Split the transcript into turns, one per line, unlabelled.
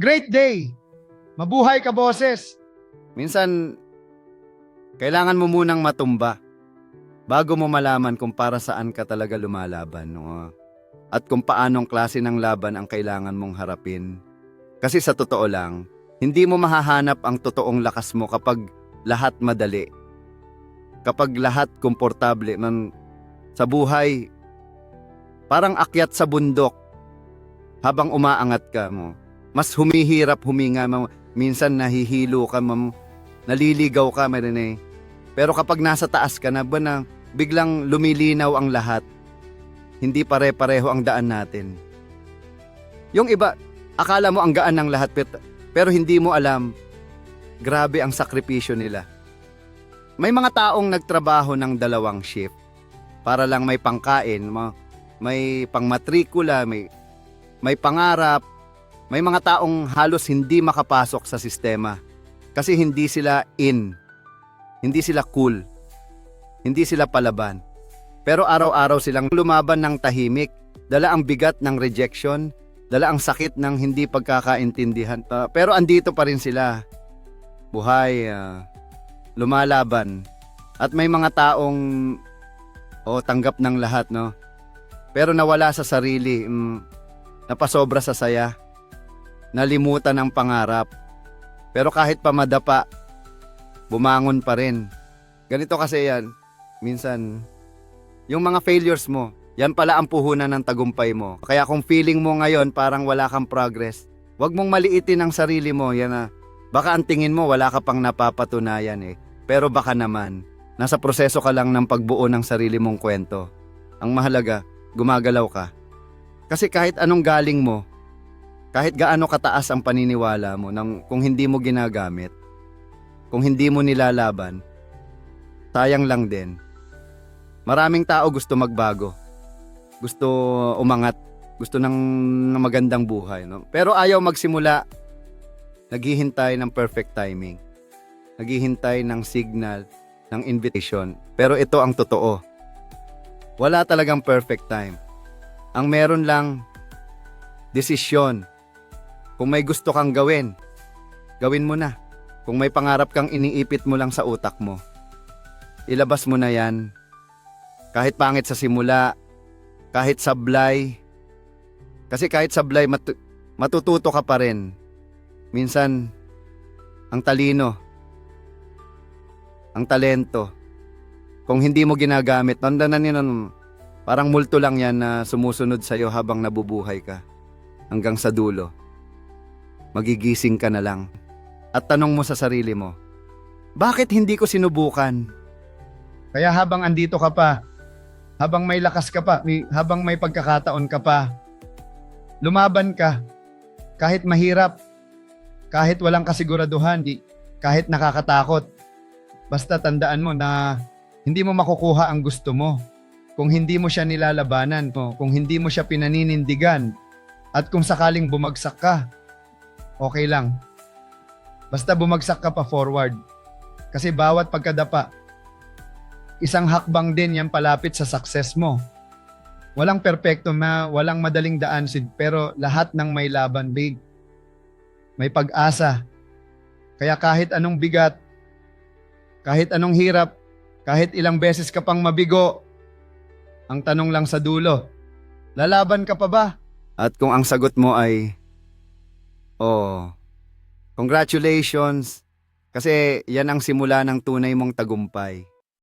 Great day! Mabuhay ka, boses!
Minsan, kailangan mo munang matumba bago mo malaman kung para saan ka talaga lumalaban. No? At kung paanong klase ng laban ang kailangan mong harapin. Kasi sa totoo lang, hindi mo mahahanap ang totoong lakas mo kapag lahat madali. Kapag lahat komportable man sa buhay, parang akyat sa bundok habang umaangat ka mo. Mas humihirap huminga mo. Minsan nahihilo ka, mam, naliligaw ka, meron eh. Pero kapag nasa taas ka na, ba na biglang lumilinaw ang lahat. Hindi pare-pareho ang daan natin. Yung iba, akala mo ang gaan ng lahat, pero, hindi mo alam, grabe ang sakripisyo nila. May mga taong nagtrabaho ng dalawang shift para lang may pangkain, ma- may pangmatrikula, may, may pangarap, may mga taong halos hindi makapasok sa sistema kasi hindi sila in. Hindi sila cool. Hindi sila palaban. Pero araw-araw silang lumaban ng tahimik. Dala ang bigat ng rejection, dala ang sakit ng hindi pagkakaintindihan. Ah, pero andito pa rin sila. Buhay, ah, lumalaban. At may mga taong o tanggap ng lahat, no? Pero nawala sa sarili, mm, napasobra sa saya nalimutan ang pangarap. Pero kahit pa madapa, bumangon pa rin. Ganito kasi yan, minsan, yung mga failures mo, yan pala ang puhunan ng tagumpay mo. Kaya kung feeling mo ngayon parang wala kang progress, wag mong maliitin ang sarili mo. Yan na, baka ang tingin mo wala ka pang napapatunayan eh. Pero baka naman, nasa proseso ka lang ng pagbuo ng sarili mong kwento. Ang mahalaga, gumagalaw ka. Kasi kahit anong galing mo, kahit gaano kataas ang paniniwala mo nang kung hindi mo ginagamit, kung hindi mo nilalaban, sayang lang din. Maraming tao gusto magbago. Gusto umangat, gusto ng, ng magandang buhay, no? Pero ayaw magsimula naghihintay ng perfect timing. Naghihintay ng signal, ng invitation. Pero ito ang totoo. Wala talagang perfect time. Ang meron lang desisyon kung may gusto kang gawin, gawin mo na. Kung may pangarap kang iniipit mo lang sa utak mo, ilabas mo na yan. Kahit pangit sa simula, kahit sablay. Kasi kahit sablay, matu- matututo ka pa rin. Minsan, ang talino, ang talento, kung hindi mo ginagamit, tandanan yun, parang multo lang yan na sumusunod sa'yo habang nabubuhay ka hanggang sa dulo magigising ka na lang. At tanong mo sa sarili mo, bakit hindi ko sinubukan?
Kaya habang andito ka pa, habang may lakas ka pa, habang may pagkakataon ka pa, lumaban ka. Kahit mahirap, kahit walang kasiguraduhan, di- kahit nakakatakot. Basta tandaan mo na hindi mo makukuha ang gusto mo. Kung hindi mo siya nilalabanan kung hindi mo siya pinaninindigan, at kung sakaling bumagsak ka, okay lang. Basta bumagsak ka pa forward. Kasi bawat pagkadapa, isang hakbang din yan palapit sa success mo. Walang perpekto na, walang madaling daan, Sid, pero lahat ng may laban, big. May pag-asa. Kaya kahit anong bigat, kahit anong hirap, kahit ilang beses ka pang mabigo, ang tanong lang sa dulo, lalaban ka pa ba?
At kung ang sagot mo ay, oh, congratulations, kasi yan ang simula ng tunay mong tagumpay.